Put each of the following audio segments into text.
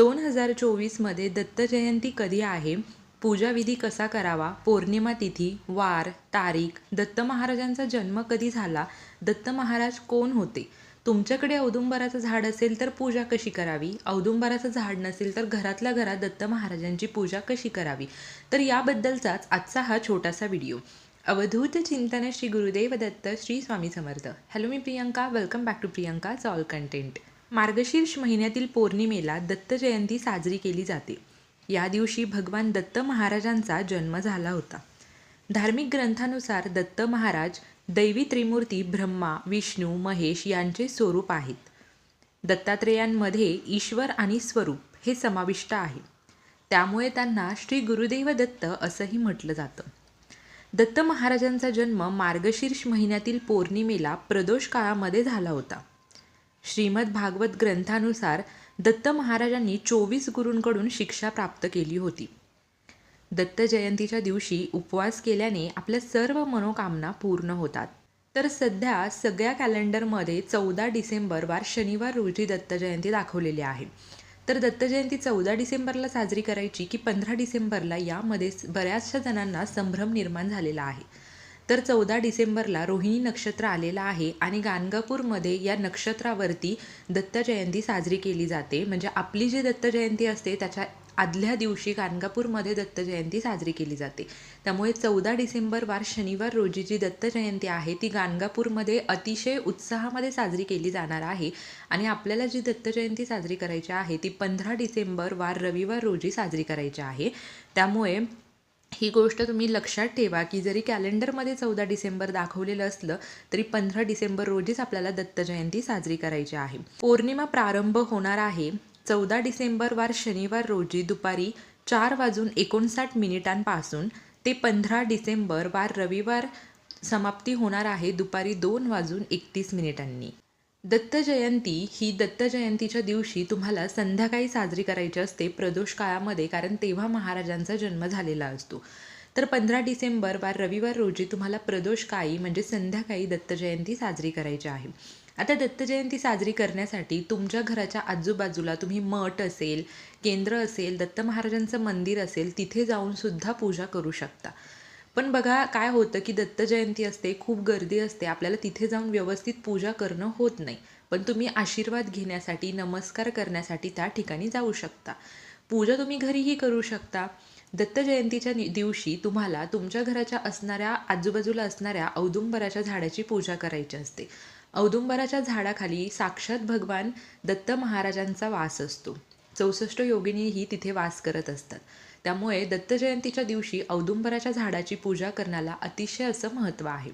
दोन हजार चोवीसमध्ये दत्त जयंती कधी आहे? पूजाविधी कसा करावा? पौर्णिमा तिथी? वार? तारीख? दत्त महाराजांचा जन्म कधी झाला? दत्त महाराज कोण होते? तुमच्याकडे औदुंबराचं झाड असेल तर पूजा कशी करावी? औदुंबराचं झाड नसेल तर घरातल्या घरात दत्त महाराजांची पूजा कशी करावी? तर याबद्दलचाच आजचा हा छोटासा व्हिडिओ. अवधूत चिंतन Shri Gurudev Datta Shri Swami Samarth. Hello me Priyanka. Welcome back to Priyanka. All content मार्गशीर्ष महिन्यातील पौर्णिमेला दत्त जयंती साजरी केली जाते. या दिवशी भगवान दत्त महाराजांचा जन्म झाला होता. धार्मिक ग्रंथानुसार दत्त महाराज दैवी त्रिमूर्ती ब्रह्मा विष्णू महेश यांचे स्वरूप आहेत. दत्तात्रेयांमध्ये ईश्वर आणि स्वरूप हे समाविष्ट आहे. त्यामुळे त्यांना श्री गुरुदेव दत्त असंही म्हटलं जातं. दत्त महाराजांचा जन्म मार्गशीर्ष महिन्यातील पौर्णिमेला प्रदोष काळामध्ये झाला होता. श्रीमद भागवत ग्रंथानुसार दत्त महाराजांनी चोवीस गुरूंकडून शिक्षा प्राप्त केली होती. दत्त जयंतीच्या दिवशी उपवास केल्याने आपल्या सर्व मनोकामना पूर्ण होतात. तर सध्या सगळ्या कॅलेंडरमध्ये चौदा डिसेंबर वार शनिवार रोजी दत्त जयंती दाखवलेली आहे. तर दत्त जयंती चौदा डिसेंबरला साजरी करायची की पंधरा डिसेंबरला यामध्ये बऱ्याचशा जणांना संभ्रम निर्माण झालेला आहे. तर चौदा डिसेंबरला रोहिणी नक्षत्र आलेलं आहे आणि गाणगापूरमध्ये या नक्षत्रावरती दत्त जयंती साजरी केली जाते. म्हणजे आपली जी दत्त जयंती असते त्याच्या आदल्या दिवशी गाणगापूरमध्ये दत्त जयंती साजरी केली जाते. त्यामुळे चौदा डिसेंबर वार शनिवार रोजी जी दत्त जयंती आहे ती गाणगापूरमध्ये अतिशय उत्साहामध्ये साजरी केली जाणार आहे. आणि आपल्याला जी दत्त जयंती साजरी करायची आहे ती पंधरा डिसेंबर वार रविवार रोजी साजरी करायची आहे. त्यामुळे ही गोष्ट तुम्ही लक्षात ठेवा की जरी कॅलेंडरमध्ये चौदा डिसेंबर दाखवलेलं असलं तरी पंधरा डिसेंबर रोजीच आपल्याला दत्त जयंती साजरी करायची आहे. पौर्णिमा प्रारंभ होणार आहे. चौदा डिसेंबर वार शनिवार रोजी दुपारी चार वाजून एकोणसाठ मिनिटांपासून ते पंधरा डिसेंबर वार रविवार समाप्ती होणार आहे दुपारी दोन वाजून एकतीस मिनिटांनी. दत्त जयंती ही दत्त जयंतीच्या दिवशी तुम्हाला संध्याकाळी साजरी करायची असते प्रदोष काळामध्ये कारण तेव्हा महाराजांचा जन्म झालेला असतो. तर पंधरा डिसेंबर वार रविवार रोजी तुम्हाला प्रदोष काळी म्हणजे संध्याकाळी दत्त जयंती साजरी करायची आहे. आता दत्त जयंती साजरी करण्यासाठी तुमच्या घराच्या आजूबाजूला तुम्ही मठ असेल केंद्र असेल दत्त महाराजांचं मंदिर असेल तिथे जाऊन सुद्धा पूजा करू शकता. पण बघा काय होतं की दत्त जयंती असते खूप गर्दी असते. आपल्याला तिथे जाऊन व्यवस्थित पूजा करणं होत नाही. पण तुम्ही आशीर्वाद घेण्यासाठी नमस्कार करण्यासाठी त्या ठिकाणी जाऊ शकता. पूजा तुम्ही घरीही करू शकता. दत्त जयंतीच्या दिवशी तुम्हाला तुमच्या घराच्या असणाऱ्या आजूबाजूला असणाऱ्या औदुंबराच्या झाडाची पूजा करायची असते. औदुंबराच्या झाडाखाली साक्षात भगवान दत्त महाराजांचा वास असतो. चौसष्ट योगिनीही तिथे वास करत असतात. त्यामुळे दत्त जयंतीच्या दिवशी औदुंबराच्या झाडाची पूजा करण्याला अतिशय असं महत्त्व आहे.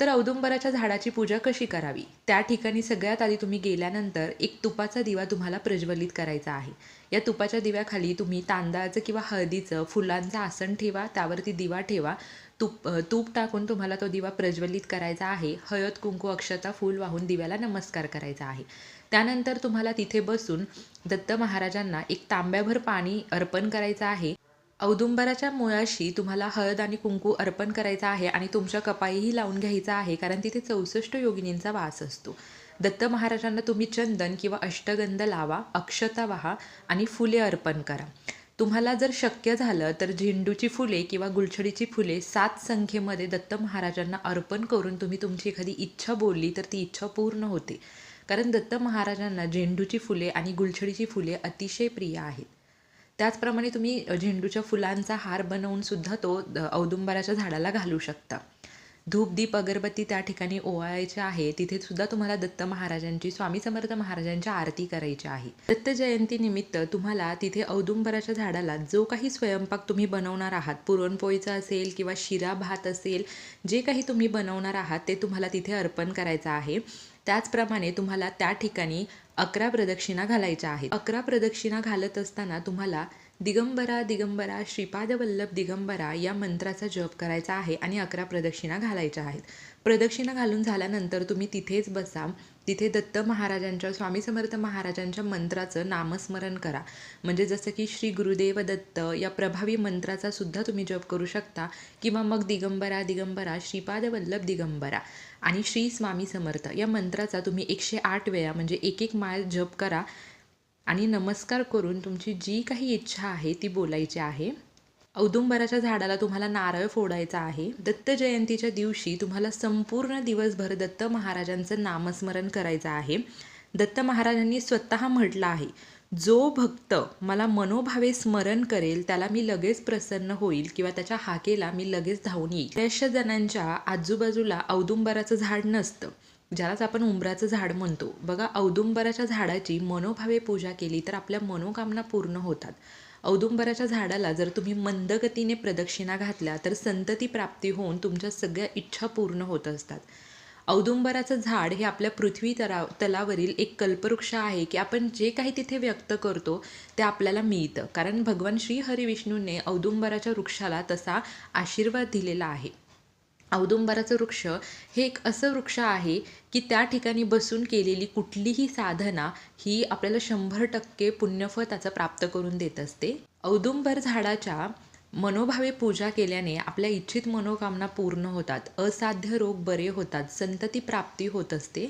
तर औदुंबराच्या झाडाची पूजा कशी करावी? त्या ठिकाणी सगळ्यात आधी तुम्ही गेल्यानंतर एक तुपाचा दिवा तुम्हाला प्रज्वलित करायचा आहे. या तुपाच्या दिव्याखाली तुम्ही तांदळाचं किंवा हळदीचं फुलांचं आसन ठेवा त्यावरती दिवा ठेवा. तूप तूप टाकून तुम्हाला तो दिवा प्रज्वलित करायचा आहे. हळद कुंकू अक्षता फूल वाहून दिव्याला नमस्कार करायचा आहे. त्यानंतर तुम्हाला तिथे बसून दत्त महाराजांना एक तांब्याभर पाणी अर्पण करायचं आहे. औदुंबराच्या मुळाशी तुम्हाला हळद आणि कुंकू अर्पण करायचा आहे आणि तुमच्या कपाईही लावून घ्यायचा आहे कारण तिथे चौसष्ट योगिनींचा वास असतो. दत्त महाराजांना तुम्ही चंदन किंवा अष्टगंध लावा अक्षता वाहा आणि फुले अर्पण करा. तुम्हाला जर शक्य झालं तर झेंडूची फुले किंवा गुलछडीची फुले सात संख्येमध्ये दत्त महाराजांना अर्पण करून तुम्ही तुमची एखादी इच्छा बोलली तर ती इच्छा पूर्ण होते. कारण दत्त महाराजांना झेंडूची फुले आणि गुलछडीची फुले अतिशय प्रिय आहेत. त्याचप्रमाणे तुम्ही झेंडूच्या फुलांचा हार बनवून सुद्धा तो औदुंबराच्या झाडाला घालू शकता. धूपदीप अगरबत्ती त्या ठिकाणी ओवाळायची आहे. तिथे सुद्धा तुम्हाला दत्त महाराजांची स्वामी समर्थ महाराजांची आरती करायची आहे. दत्त जयंतीनिमित्त तुम्हाला तिथे औदुंबराच्या झाडाला जो काही स्वयंपाक तुम्ही बनवणार आहात पुरणपोळीचा असेल किंवा शिरा भात असेल जे काही तुम्ही बनवणार आहात ते तुम्हाला तिथे अर्पण करायचं आहे. त्याचप्रमाणे तुम्हाला त्या ठिकाणी अकरा प्रदक्षिणा घालायच्या आहेत. अकरा प्रदक्षिणा घालत असताना तुम्हाला दिगंबरा दिगंबरा श्रीपादवल्लभ दिगंबरा या मंत्राचा जप करायचा आहे आणि अकरा प्रदक्षिणा घालायच्या आहेत. प्रदक्षिणा घालून झाल्यानंतर तुम्ही तिथेच बसा. तिथे दत्त महाराजांच्या स्वामी समर्थ महाराजांच्या मंत्राचं नामस्मरण करा. म्हणजे जसं की श्री गुरुदेव दत्त या प्रभावी मंत्राचा सुद्धा तुम्ही जप करू शकता. किंवा मग दिगंबरा दिगंबरा श्रीपाद वल्लभ दिगंबरा आणि श्री स्वामी समर्थ या मंत्राचा तुम्ही एकशे आठ वेळा म्हणजे एक एक माळ जप करा. आणि नमस्कार करून तुमची जी काही इच्छा आहे ती बोलायची आहे. औदुंबराच्या झाडाला तुम्हाला नारळ फोडायचा आहे. दत्त जयंतीच्या दिवशी तुम्हाला संपूर्ण दिवसभर दत्त महाराजांचं नामस्मरण करायचं आहे. दत्त महाराजांनी स्वतः म्हटलं आहे जो भक्त मला मनोभावे स्मरण करेल त्याला मी लगेच प्रसन्न होईल किंवा त्याच्या हाकेला मी लगेच धावून येईल. बऱ्याचशा जणांच्या आजूबाजूला औदुंबराचं झाड नसतं ज्यालाच आपण उंबराचं झाड म्हणतो. बघा औदुंबराच्या झाडाची मनोभावे पूजा केली तर आपल्या मनोकामना पूर्ण होतात. औदुंबराच्या झाडाला जर तुम्ही मंदगतीने प्रदक्षिणा घातल्या तर संतती प्राप्ती होऊन तुमच्या सगळ्या इच्छा पूर्ण होत असतात. औदुंबराचं झाड हे आपल्या पृथ्वी तरा तलावरील एक कल्पवृक्ष आहे की आपण जे काही तिथे व्यक्त करतो ते आपल्याला मिळतं. कारण भगवान श्री हरिविष्णूंनी औदुंबराच्या वृक्षाला तसा आशीर्वाद दिलेला आहे. औदुंबराचं वृक्ष हे एक असं वृक्ष आहे की त्या ठिकाणी बसून केलेली कुठलीही साधना ही आपल्याला शंभर टक्के पुण्यफळ त्याचं प्राप्त करून देत असते. औदुंबर झाडाच्या मनोभावे पूजा केल्याने आपल्या इच्छित मनोकामना पूर्ण होतात असाध्य रोग बरे होतात संतती प्राप्ती होत असते.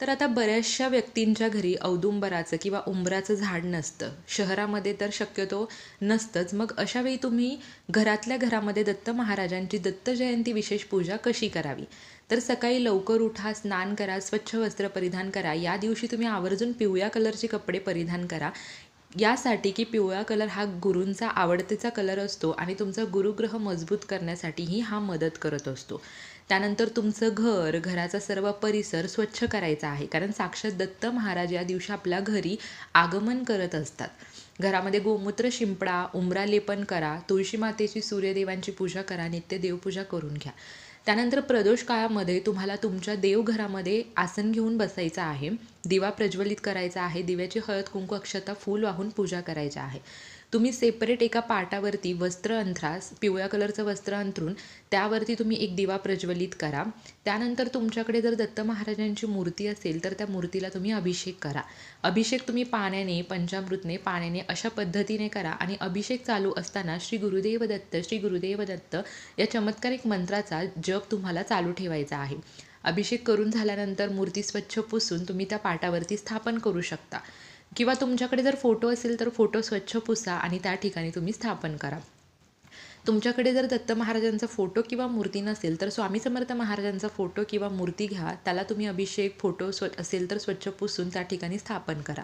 तर आता बऱ्याचशा व्यक्तींच्या घरी औदुंबराचं किंवा उंबराचं झाड नसतं. शहरामध्ये तर शक्यतो नसतंच. मग अशावेळी तुम्ही घरातल्या घरामध्ये दत्त महाराजांची दत्त जयंती विशेष पूजा कशी करावी? तर सकाळी लवकर उठा स्नान करा स्वच्छ वस्त्र परिधान करा. या दिवशी तुम्ही आवर्जून पिवळ्या कलरचे कपडे परिधान करा. यासाठी की पिवळा कलर हा गुरूंचा आवडतेचा कलर असतो आणि तुमचा गुरुग्रह मजबूत करण्यासाठीही हा मदत करत असतो. त्यानंतर तुमचं घर घराचा सर्व परिसर स्वच्छ करायचा आहे. कारण साक्षात दत्त महाराज या दिवशी आपल्या घरी आगमन करत असतात. घरामध्ये गोमूत्र शिंपडा उमरा लेपन करा तुळशी मातेची सूर्यदेवांची पूजा करा नित्य देवपूजा करून घ्या. त्यानंतर प्रदोष काळामध्ये तुम्हाला तुमच्या देवघरामध्ये आसन घेऊन बसायचं आहे. दिवा प्रज्वलित करायचा आहे. दिव्याची हळद कुंकू अक्षता फूल वाहून पूजा करायची आहे. तुम्ही सेपरेट एका पाटावरती वस्त्र अंथरास पिवळ्या कलरचं वस्त्र अंथरून त्यावरती तुम्ही एक दिवा प्रज्वलित करा. त्यानंतर तुमच्याकडे जर दत्त महाराजांची मूर्ती असेल तर त्या मूर्तीला तुम्ही अभिषेक करा. अभिषेक तुम्ही पाण्याने पंचामृतने पाण्याने अशा पद्धतीने करा आणि अभिषेक चालू असताना श्री गुरुदेव दत्त श्री गुरुदेव दत्त या चमत्कारिक मंत्राचा जप तुम्हाला चालू ठेवायचा आहे. अभिषेक करून झाल्यानंतर मूर्ती स्वच्छ पुसून तुम्ही त्या पाटावरती स्थापन करू शकता. किंवा तुमच्याकडे जर फोटो असेल तर फोटो स्वच्छ पुसा आणि त्या ठिकाणी तुम्ही स्थापन करा. तुमच्याकडे जर दत्त महाराजांचा फोटो किंवा मूर्ती नसेल तर स्वामी समर्थ महाराजांचा फोटो किंवा मूर्ती घ्या. त्याला तुम्ही अभिषेक फोटो स्व असेल तर स्वच्छ पुसून त्या ठिकाणी स्थापन करा.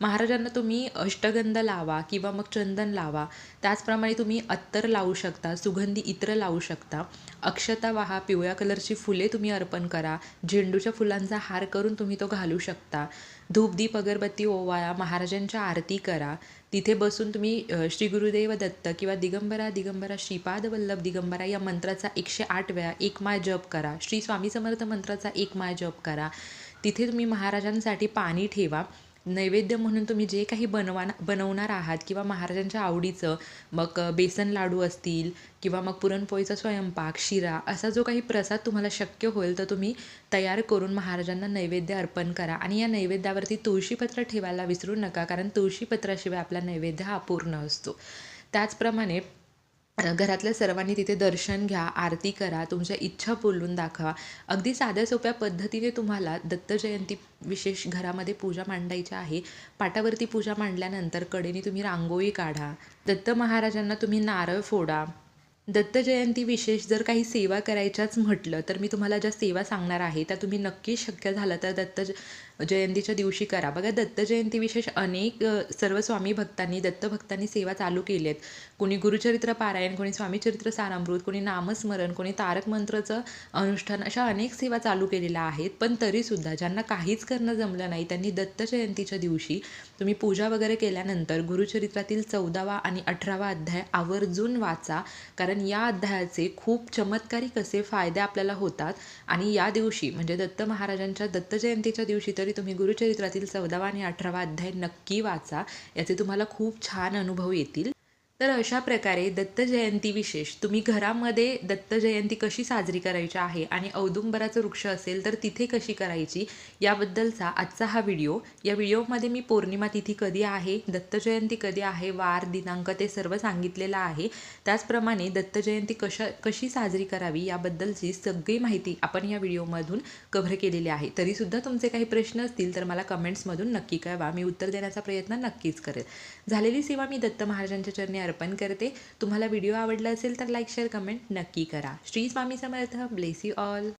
महाराजांना तुम्ही अष्टगंध लावा किंवा मग चंदन लावा त्याचप्रमाणे तुम्ही अत्तर लावू शकता सुगंधी इत्र लावू शकता. अक्षता वाहा पिवळ्या कलरची फुले तुम्ही अर्पण करा. झेंडूच्या फुलांचा हार करून तुम्ही तो घालू शकता. धूपदीप अगरबत्ती ओवाळा महाराजांच्या आरती करा. तिथे बसून तुम्ही श्री गुरुदेव दत्त किंवा दिगंबरा दिगंबरा श्रीपाद वल्लभ दिगंबरा या मंत्राचा एकशे आठ वेळा एक माय जप करा. श्री स्वामी समर्थ मंत्राचा एक माय जप करा. तिथे तुम्ही महाराजांसाठी पाणी ठेवा. नैवेद्य म्हणून तुम्ही जे काही बनवा बनवणार आहात किंवा महाराजांच्या आवडीचं मग बेसन लाडू असतील किंवा मग पुरणपोळीचा स्वयंपाक शिरा असा जो काही प्रसाद तुम्हाला शक्य होईल तर तुम्ही तयार करून महाराजांना नैवेद्य अर्पण करा. आणि या नैवेद्यावरती तुळशीपत्र ठेवायला विसरू नका कारण तुळशीपत्राशिवाय आपला नैवेद्य हा अपूर्ण असतो. त्याचप्रमाणे घरातल्या सर्वांनी तिथे दर्शन घ्या आरती करा तुमच्या इच्छा बोलून दाखवा. अगदी साध्या सोप्या पद्धतीने तुम्हाला दत्त जयंती विशेष घरामध्ये पूजा मांडायची आहे. पाटावरती पूजा मांडल्यानंतर कडेने तुम्ही रांगोळी काढा. दत्त महाराजांना तुम्ही नारळ फोडा. दत्त जयंती विशेष जर काही सेवा करायच्याच म्हटलं तर मी तुम्हाला ज्या सेवा सांगणार आहे त्या तुम्ही नक्की शक्य झालं तर दत्त जयंतीच्या दिवशी करा. बघा दत्त जयंती विशेष अनेक सर्व स्वामी भक्तांनी दत्तभक्तांनी सेवा चालू केली आहेत कोणी गुरुचरित्र पारायण कोणी स्वामीचरित्र सारामृत कोणी नामस्मरण कोणी तारक मंत्रचं अनुष्ठान अशा अनेक सेवा चालू केलेल्या आहेत. पण तरीसुद्धा ज्यांना काहीच करणं जमलं नाही त्यांनी दत्त जयंतीच्या दिवशी तुम्ही पूजा वगैरे केल्यानंतर गुरुचरित्रातील चौदावा आणि अठरावा अध्याय आवर्जून वाचा. कारण या अध्यायाचे खूप चमत्कारी असे फायदे आपल्याला होतात. आणि या दिवशी म्हणजे दत्त महाराजांच्या दत्त जयंतीच्या दिवशी तरी तुम्ही गुरुचरित्रातील चौदावा आणि अठरावा अध्याय नक्की वाचा. याचे तुम्हाला खूप छान अनुभव येतील. तर अशा प्रकारे दत्त जयंती विशेष तुम्ही घरामध्ये दत्त जयंती कशी साजरी करायची आहे आणि औदुंबराचं वृक्ष असेल तर तिथे कशी करायची याबद्दलचा आजचा हा व्हिडिओ. या व्हिडिओमध्ये मी पौर्णिमा तिथी कधी आहे दत्त जयंती कधी आहे वार दिनांक ते सर्व सांगितलेलं आहे. त्याचप्रमाणे दत्त जयंती कशा कशी साजरी करावी याबद्दलची सगळी माहिती आपण या व्हिडिओमधून कव्हर केलेली आहे. तरीसुद्धा तुमचे काही प्रश्न असतील तर मला कमेंट्समधून नक्की कळवा. मी उत्तर देण्याचा प्रयत्न नक्कीच करेल. झालेली सेवा मी दत्त महाराजांच्या चरणी अर्पण करते. तुम्हाला व्हिडिओ आवडला असेल तर लाईक शेअर कमेंट नक्की करा. Shri Swami Samarth. Bless you all.